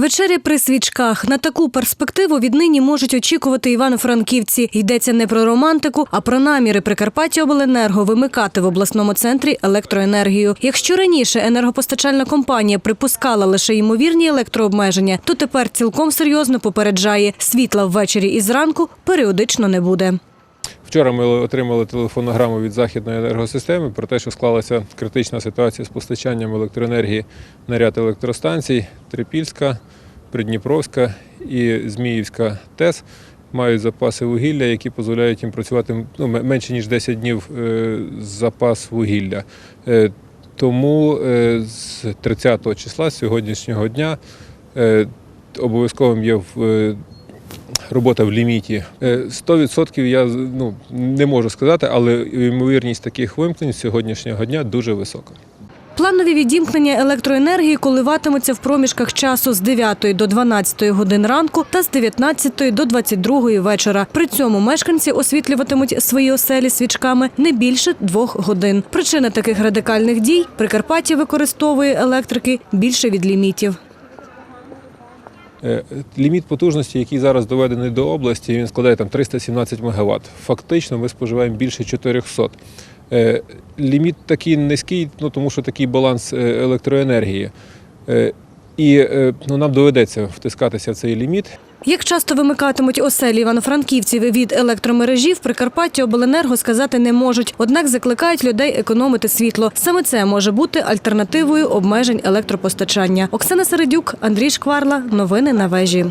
Вечері при свічках на таку перспективу віднині можуть очікувати івано-франківці. Йдеться не про романтику, а про наміри Прикарпаття Обленерго вимикати в обласному центрі електроенергію. Якщо раніше енергопостачальна компанія припускала лише ймовірні електрообмеження, то тепер цілком серйозно попереджає світла ввечері і зранку періодично не буде. Вчора ми отримали телефонограму від західної енергосистеми про те, що склалася критична ситуація з постачанням електроенергії на ряд електростанцій Трипільська, Придніпровська і Зміївська ТЕС. Мають запаси вугілля, які дозволяють їм працювати ну, менше ніж 10 днів е, запас вугілля. Е, тому е, з 30 числа з сьогоднішнього дня обов'язковим є в робота в ліміті. Е, 100% я ну, не можу сказати, але ймовірність таких вимкнень сьогоднішнього дня дуже висока. Планові відімкнення електроенергії коливатимуться в проміжках часу з 9 до 12 годин ранку та з 19 до 22 вечора. При цьому мешканці освітлюватимуть свої оселі свічками не більше двох годин. Причина таких радикальних дій Прикарпаття використовує електрики більше від лімітів. Е, Ліміт потужності, який зараз доведений до області, він складає там 317 МВт. Фактично ми споживаємо більше 400. Е, Ліміт такий низький, ну тому що такий баланс е, електроенергії. І е, ну, нам доведеться втискатися в цей ліміт. Як часто вимикатимуть оселі івано-франківців від електромережі, в Прикарпатті обленерго сказати не можуть. Однак закликають людей економити світло. Саме це може бути альтернативою обмежень електропостачання. Оксана Середюк, Андрій Шкварла. Новини на вежі.